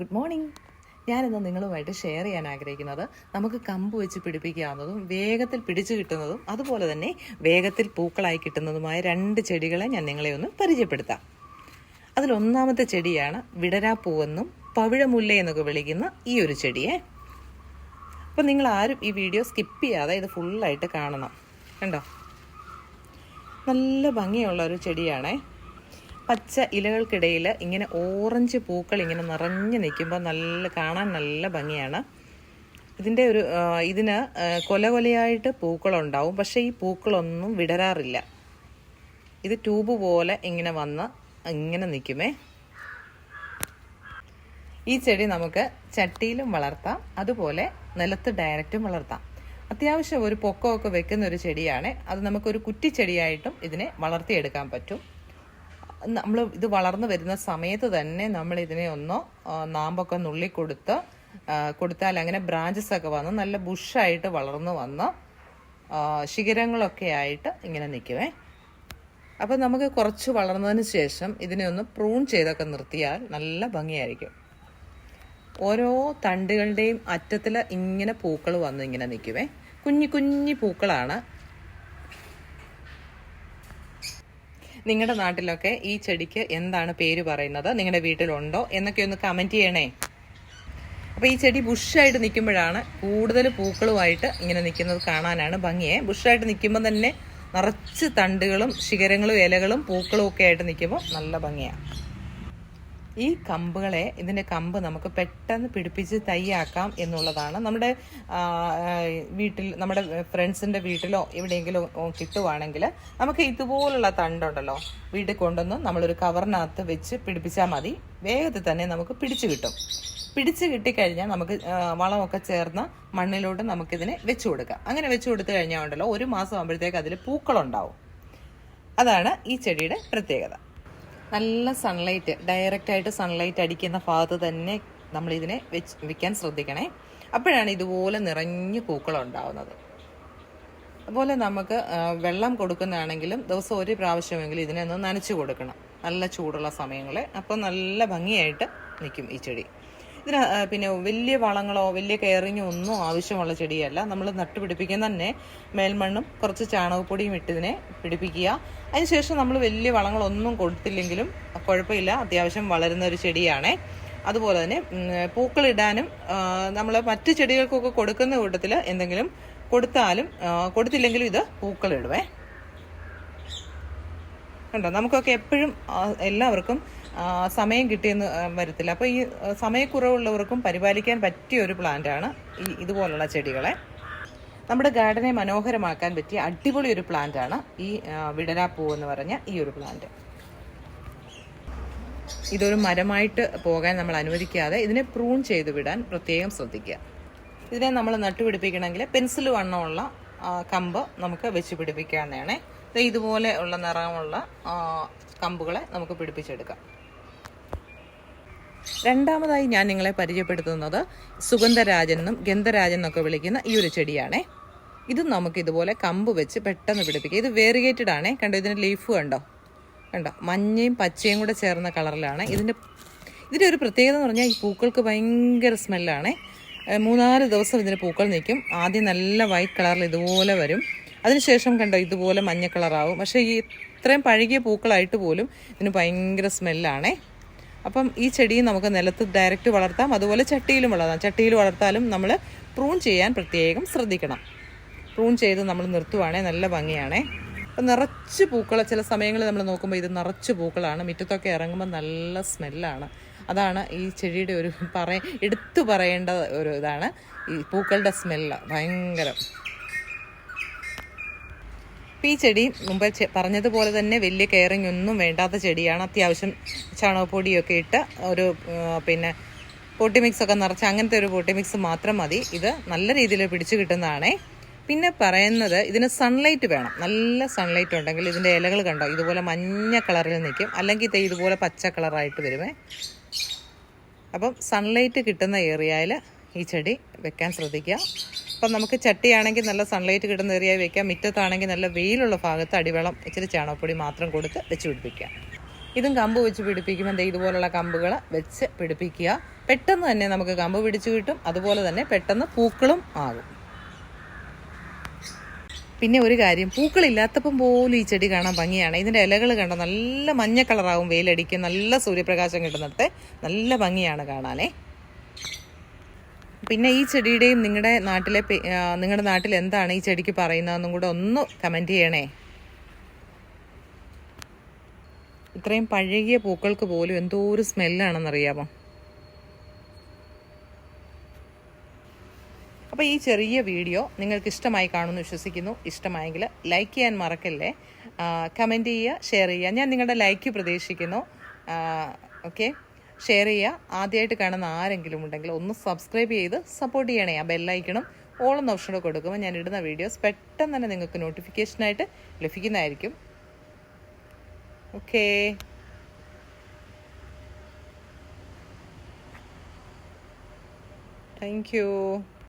Good morning. ഞാനിന്ന് നിങ്ങളുമായിട്ട് share ചെയ്യാൻ ആഗ്രഹിക്കുന്നത് നമുക്ക് കമ്പ് വെച്ച് പിടിപ്പിക്കാവുന്നതും വേഗത്തിൽ പിടിച്ചു കിട്ടുന്നതും അതുപോലെ തന്നെ വേഗത്തിൽ പൂക്കളായി കിട്ടുന്നതുമായ രണ്ട് ചെടികളെ ഞാൻ നിങ്ങളെ ഒന്ന് പരിചയപ്പെടുത്താം. അതിലൊന്നാമത്തെ ചെടിയാണ് വിടരാപ്പൂവെന്നും പവിഴമുല്ല എന്നൊക്കെ വിളിക്കുന്ന ഈ ഒരു ചെടിയെ. അപ്പം നിങ്ങൾ ആരും ഈ വീഡിയോ സ്കിപ്പ് ചെയ്യാതെ ഇത് ഫുള്ളായിട്ട് കാണണം. കണ്ടോ? നല്ല ഭംഗിയുള്ള ഒരു ചെടിയാണേ. പച്ച ഇലകൾക്കിടയിൽ ഇങ്ങനെ ഓറഞ്ച് പൂക്കൾ ഇങ്ങനെ നിറഞ്ഞു നിൽക്കുമ്പോൾ നല്ല കാണാൻ നല്ല ഭംഗിയാണ്. ഇതിന്റെ ഒരു ഇതിന് കൊല കൊലയായിട്ട് പൂക്കളുണ്ടാവും. പക്ഷേ ഈ പൂക്കളൊന്നും വിടരാറില്ല. ഇത് ട്യൂബ് പോലെ ഇങ്ങനെ വന്ന് ഇങ്ങനെ നിൽക്കുമേ. ഈ ചെടി നമുക്ക് ചട്ടിയിലും വളർത്താം. അതുപോലെ നിലത്ത് ഡയറക്റ്റും വളർത്താം. അത്യാവശ്യം ഒരു പൊക്കമൊക്കെ വെക്കുന്ന ഒരു ചെടിയാണ്. അത് നമുക്കൊരു കുറ്റിച്ചെടിയായിട്ടും ഇതിനെ വളർത്തിയെടുക്കാൻ പറ്റും. നമ്മൾ ഇത് വളർന്നു വരുന്ന സമയത്ത് തന്നെ നമ്മൾ ഇതിനെ ഒന്ന് നാമ്പൊക്കെ നുള്ളി കൊടുത്ത് കൊടുത്താൽ അങ്ങനെ ബ്രാഞ്ചസ് ഒക്കെ വന്ന് നല്ല ബുഷായിട്ട് വളർന്നു വന്ന് ശിഖരങ്ങളൊക്കെ ആയിട്ട് ഇങ്ങനെ നിൽക്കുവേ. അപ്പം നമുക്ക് കുറച്ച് വളർന്നതിന് ശേഷം ഇതിനെ ഒന്ന് പ്രൂൺ ചെയ്തൊക്കെ നിർത്തിയാൽ നല്ല ഭംഗിയായിരിക്കും. ഓരോ തണ്ടുകളുടെയും അറ്റത്തിൽ ഇങ്ങനെ പൂക്കൾ വന്ന് ഇങ്ങനെ നിൽക്കുവേ. കുഞ്ഞു കുഞ്ഞു പൂക്കളാണ്. നിങ്ങളുടെ നാട്ടിലൊക്കെ ഈ ചെടിക്ക് എന്താണ് പേര് പറയുന്നത്? നിങ്ങളുടെ വീട്ടിലുണ്ടോ? എന്നൊക്കെ ഒന്ന് കമന്റ് ചെയ്യണേ. അപ്പോൾ ഈ ചെടി ബുഷായിട്ട് നിൽക്കുമ്പോഴാണ് കൂടുതൽ പൂക്കളുമായിട്ട് ഇങ്ങനെ നിൽക്കുന്നത് കാണാനാണ് ഭംഗിയെ. ബുഷായിട്ട് നിൽക്കുമ്പോൾ തന്നെ നിറച്ച് തണ്ടുകളും ശിഖരങ്ങളും ഇലകളും പൂക്കളും ഒക്കെ ആയിട്ട് നിൽക്കുമ്പോൾ നല്ല ഭംഗിയാണ് ഈ കമ്പുകളെ ഇതിന്റെ കമ്പ് നമുക്ക് പെട്ടെന്ന് പിടിപ്പിച്ച് തൈയാക്കാം എന്നുള്ളതാണ്. നമ്മുടെ വീട്ടിൽ നമ്മുടെ ഫ്രണ്ട്സിന്റെ വീട്ടിലോ എവിടെയെങ്കിലും കിട്ടുവാണെങ്കിൽ നമുക്ക് ഇതുപോലുള്ള തണ്ടുണ്ടല്ലോ വീട്ടിൽ കൊണ്ടുവന്ന് നമ്മളൊരു കവറിനകത്ത് വെച്ച് പിടിപ്പിച്ചാൽ മതി. വേഗത്തിൽ തന്നെ നമുക്ക് പിടിച്ചു കിട്ടും. പിടിച്ച് കിട്ടിക്കഴിഞ്ഞാൽ നമുക്ക് വളമൊക്കെ ചേർന്ന് മണ്ണിലോട്ട് നമുക്കിതിനെ വെച്ചു കൊടുക്കാം. അങ്ങനെ വെച്ചു കൊടുത്തു കഴിഞ്ഞാൽ ഉണ്ടല്ലോ ഒരു മാസം ആകുമ്പോഴത്തേക്ക് അതിൽ പൂക്കളുണ്ടാവും. അതാണ് ഈ ചെടിയുടെ പ്രത്യേകത. നല്ല സൺലൈറ്റ് ഡയറക്റ്റ് ആയിട്ട് സൺലൈറ്റ് അടിക്കുന്ന ഭാഗത്ത് തന്നെ നമ്മൾ ഇതിനെ വെച്ച് വെക്കാൻ ശ്രദ്ധിക്കണേ. അപ്പോഴാണ് ഇതുപോലെ നിറഞ്ഞ് പൂക്കൾ ഉണ്ടാവുന്നത്. അതുപോലെ നമുക്ക് വെള്ളം കൊടുക്കുന്നതാണെങ്കിലും ദിവസം ഒരു പ്രാവശ്യമെങ്കിലും ഇതിനെ ഒന്ന് നനച്ചു കൊടുക്കണം. നല്ല ചൂടുള്ള സമയങ്ങളെ. അപ്പോൾ നല്ല ഭംഗിയായിട്ട് നിൽക്കും ഈ ചെടി. ഇതിന് പിന്നെ വലിയ വളങ്ങളോ വലിയ കെയറിങ്ങോ ഒന്നും ആവശ്യമുള്ള ചെടിയല്ല. നമ്മൾ നട്ടുപിടിപ്പിക്കുന്ന തന്നെ മേൽമണ്ണും കുറച്ച് ചാണകപ്പൊടിയും ഇട്ടിതിനെ പിടിപ്പിക്കുക. അതിനുശേഷം നമ്മൾ വലിയ വളങ്ങളൊന്നും കൊടുത്തില്ലെങ്കിലും കുഴപ്പമില്ല. അത്യാവശ്യം വളരുന്ന ഒരു ചെടിയാണേ. അതുപോലെ തന്നെ പൂക്കളിടാനും നമ്മൾ മറ്റ് ചെടികൾക്കൊക്കെ കൊടുക്കുന്ന കൂട്ടത്തിൽ എന്തെങ്കിലും കൊടുത്താലും കൊടുത്തില്ലെങ്കിലും ഇത് പൂക്കളിടുവേ. കണ്ടോ? നമുക്കൊക്കെ എപ്പോഴും എല്ലാവർക്കും സമയം കിട്ടിയെന്ന് വരത്തില്ല. അപ്പോൾ ഈ സമയക്കുറവുള്ളവർക്കും പരിപാലിക്കാൻ പറ്റിയ ഒരു പ്ലാന്റാണ് ഈ ഇതുപോലുള്ള ചെടികളെ. നമ്മുടെ ഗാർഡനെ മനോഹരമാക്കാൻ പറ്റിയ അടിപൊളി ഒരു പ്ലാന്റാണ് ഈ വിടരാപ്പൂ എന്ന് പറഞ്ഞ ഈ ഒരു പ്ലാന്റ്. ഇതൊരു മരമായിട്ട് പോകാൻ നമ്മൾ അനുവദിക്കാതെ ഇതിനെ പ്രൂൺ ചെയ്ത് വിടാൻ പ്രത്യേകം ശ്രദ്ധിക്കുക. ഇതിനെ നമ്മൾ നട്ടുപിടിപ്പിക്കണമെങ്കിൽ പെൻസിൽ വണ്ണമുള്ള കമ്പ് നമുക്ക് വെച്ച് പിടിപ്പിക്കാവുന്നതാണ്. ഇതുപോലെ ഉള്ള നിറമുള്ള കമ്പുകളെ നമുക്ക് പിടിപ്പിച്ചെടുക്കാം. രണ്ടാമതായി ഞാൻ നിങ്ങളെ പരിചയപ്പെടുത്തുന്നത് സുഗന്ധരാജൻ എന്നും ഗന്ധരാജൻ എന്നൊക്കെ വിളിക്കുന്ന ഈ ഒരു ചെടിയാണേ. ഇത് നമുക്ക് ഇതുപോലെ കമ്പ് വെച്ച് പെട്ടെന്ന് പിടിപ്പിക്കാം. ഇത് വേറിഗേറ്റഡ് ആണേ. കണ്ടോ ഇതിന്റെ ലീഫ് കണ്ടോ? കണ്ടോ? മഞ്ഞയും പച്ചയും കൂടെ ചേർന്ന കളറിലാണ്. ഇതിന്റെ ഇതിന്റെ ഒരു പ്രത്യേകത എന്ന് പറഞ്ഞാൽ ഈ പൂക്കൾക്ക് ഭയങ്കര സ്മെല്ലാണേ. മൂന്നാൽ ദിവസം ഇതിന് പൂക്കൾ നിൽക്കും. ആദ്യം നല്ല വൈറ്റ് കളറിൽ ഇതുപോലെ വരും. അതിനുശേഷം കണ്ടോ ഇതുപോലെ മഞ്ഞ കളറാവും പക്ഷേ ഈ ഇത്രയും പഴകിയ പൂക്കളായിട്ട് പോലും ഇതിന് ഭയങ്കര സ്മെല്ലാണേ അപ്പം ഈ ചെടിയും നമുക്ക് നിലത്ത് ഡയറക്റ്റ് വളർത്താം. അതുപോലെ ചട്ടിയിലും വളർത്താം. ചട്ടിയിൽ വളർത്താലും നമ്മൾ പ്രൂൺ ചെയ്യാൻ പ്രത്യേകം ശ്രദ്ധിക്കണം. പ്രൂൺ ചെയ്ത് നമ്മൾ നിർത്തുവാണേ നല്ല ഭംഗിയാണേ. അപ്പം നിറച്ച് പൂക്കൾ ചില സമയങ്ങളിൽ നമ്മൾ നോക്കുമ്പോൾ ഇത് നിറച്ച് പൂക്കളാണ്. മുറ്റത്തൊക്കെ ഇറങ്ങുമ്പോൾ നല്ല സ്മെല്ലാണ് അതാണ് ഈ ചെടിയുടെ ഒരു പറ എടുത്തു പറയേണ്ട ഒരു ഇതാണ്. ഈ പൂക്കളുടെ സ്മെല്ല് ഭയങ്കരം. ഈ ചെടി മുമ്പ് പറഞ്ഞതുപോലെ തന്നെ വലിയ കെയറിങ് ഒന്നും വേണ്ടാത്ത ചെടിയാണ്. അത്യാവശ്യം ചാണകപ്പൊടിയൊക്കെ ഇട്ട് ഒരു പിന്നെ പൊട്ടി മിക്സ് ഒക്കെ നിറച്ച് അങ്ങനത്തെ ഒരു പൊട്ടി മിക്സ് മാത്രം മതി. ഇത് നല്ല രീതിയിൽ പിടിച്ചു കിട്ടുന്നതാണേ. പിന്നെ പറയുന്നത് ഇതിന് സൺലൈറ്റ് വേണം. നല്ല സൺലൈറ്റ് ഉണ്ടെങ്കിൽ ഇതിന്റെ ഇലകൾ കണ്ടോ? ഇതുപോലെ മഞ്ഞ കളറിൽ നിൽക്കും. അല്ലെങ്കിൽ ഇത് ഇതുപോലെ പച്ച കളറായിട്ട് വരുമേ. അപ്പം സൺലൈറ്റ് കിട്ടുന്ന ഏരിയയിൽ ഈ ചെടി വെക്കാൻ ശ്രദ്ധിക്കുക. അപ്പം നമുക്ക് ചട്ടിയാണെങ്കിൽ നല്ല സൺലൈറ്റ് കിട്ടുന്ന ഏരിയയിൽ വെക്കാം. മുറ്റത്താണെങ്കിൽ നല്ല വെയിലുള്ള ഭാഗത്ത് അടിവെള്ളം ഇച്ചിരി ചാണകപ്പൊടി മാത്രം കൊടുത്ത് വെച്ച് പിടിപ്പിക്കാം ഇതും കമ്പ് വെച്ച് പിടിപ്പിക്കുമ്പോൾ എന്താ ഇതുപോലുള്ള കമ്പുകൾ വെച്ച് പിടിപ്പിക്കുക. പെട്ടെന്ന് തന്നെ നമുക്ക് കമ്പ് പിടിച്ചു കിട്ടും. അതുപോലെ തന്നെ പെട്ടെന്ന് പൂക്കളും ആകും. പിന്നെ ഒരു കാര്യം പൂക്കളില്ലാത്തപ്പം പോലും ഈ ചെടി കാണാൻ ഭംഗിയാണ്. ഇതിന്റെ ഇലകൾ കണ്ടോ നല്ല മഞ്ഞ കളറാവും വെയിലടിക്കും നല്ല സൂര്യപ്രകാശം കിട്ടുന്നിടത്തെ നല്ല ഭംഗിയാണ് കാണാനേ. പിന്നെ ഈ ചെടിയുടെയും നിങ്ങളുടെ നാട്ടിലെ നിങ്ങളുടെ നാട്ടിൽ എന്താണ് ഈ ചെടിക്ക് പറയുന്നതെന്നും കൂടെ ഒന്ന് കമന്റ് ചെയ്യണേ. ഇത്രയും പഴകിയ പൂക്കൾക്ക് പോലും എന്തോ ഒരു സ്മെല്ലാണെന്നറിയാമോ അപ്പോൾ ഈ ചെറിയ വീഡിയോ നിങ്ങൾക്ക് ഇഷ്ടമായി കാണുമെന്ന് വിശ്വസിക്കുന്നു. ഇഷ്ടമായെങ്കിൽ ലൈക്ക് ചെയ്യാൻ മറക്കല്ലേ? കമന്റ് ചെയ്യുക ഷെയർ ചെയ്യുക. ഞാൻ നിങ്ങളുടെ ലൈക്ക് പ്രതീക്ഷിക്കുന്നു. ഓക്കെ ഷെയർ ചെയ്യുക. ആദ്യമായിട്ട് കാണുന്ന ആരെങ്കിലും ഉണ്ടെങ്കിൽ ഒന്ന് സബ്സ്ക്രൈബ് ചെയ്ത് സപ്പോർട്ട് ചെയ്യണേ. ആ ബെല്ലൈക്കണം ഓൾ എന്ന ഓപ്ഷനോട് കൊടുക്കുമ്പോൾ ഞാൻ ഇടുന്ന വീഡിയോസ് പെട്ടെന്ന് തന്നെ നിങ്ങൾക്ക് നോട്ടിഫിക്കേഷനായിട്ട് ലഭിക്കുന്നതായിരിക്കും. Okay thank you